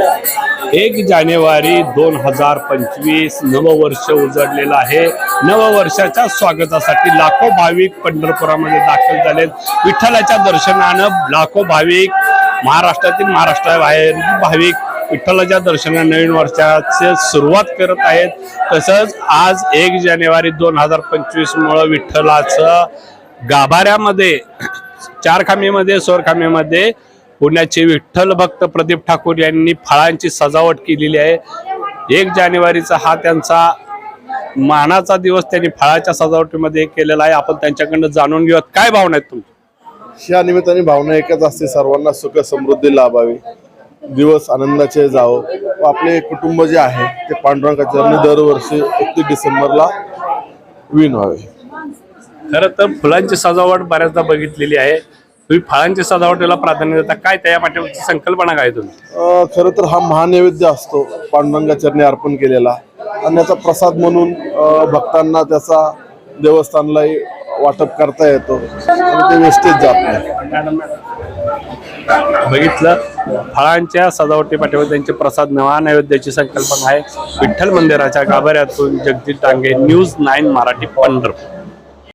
एक जानेवारी दोन हजार पंचवीस नववर्ष उजडलेलं आहे. नववर्षाच्या स्वागतासाठी लाखो भाविक पंढरपुरामध्ये दाखल झालेत विठ्ठलाच्या दर्शनानं लाखो भाविक महाराष्ट्रातील महाराष्ट्राबाहेर भाविक विठ्ठलाच्या दर्शना नवीन वर्षाचे सुरुवात करत आहेत. तसंच आज एक जानेवारी दोन हजार पंचवीसमुळं विठ्ठलाचं गाभाऱ्यामध्ये चारखामीमध्ये सोरखामीमध्ये पुण्याचे विठ्ठल भक्त प्रदीप ठाकूर यांनी फळांची सजावट केलेली आहे. एक जानेवारीचा हा त्यांचा मानाचा दिवस त्यांनी फळाच्या सजावटीमध्ये केलेला आहे. आपण त्यांच्याकडनं जाणून घेऊयात. काय भावना आहेत तुमच्या? या निमित्ताने भावना एकच असते सर्वांना सुख समृद्धी लाभावी. दिवस आनंदाचे जावो. व आपले कुटुंब जे आहे ते पांडुरंगाच्या दरवर्षी एकतीस डिसेंबरला विन व्हावे खरं तर फुलांची सजावट बऱ्याचदा बघितलेली आहे. तुम्ही फळांची सजावटीला प्राधान्य देता काय त्या पाठीमागची संकल्पना काय अं, खरं तर हा महानैवेद्य असतो पांडुरंगा चरणी अर्पण केलेला. आणि याचा प्रसाद म्हणून अं, भक्तांना त्याचा देवस्थानलाही वाटप करता येतो. आणि ते वेस्टेज जात नाही. बघितलं फळांच्या सजावटी पाठीवर त्यांचे प्रसाद नवा नैवेद्याची संकल्पना आहे. विठ्ठल मंदिराच्या गाभाऱ्यातून जगदीश डांगे न्यूज नाईन मराठी पंढरपूर.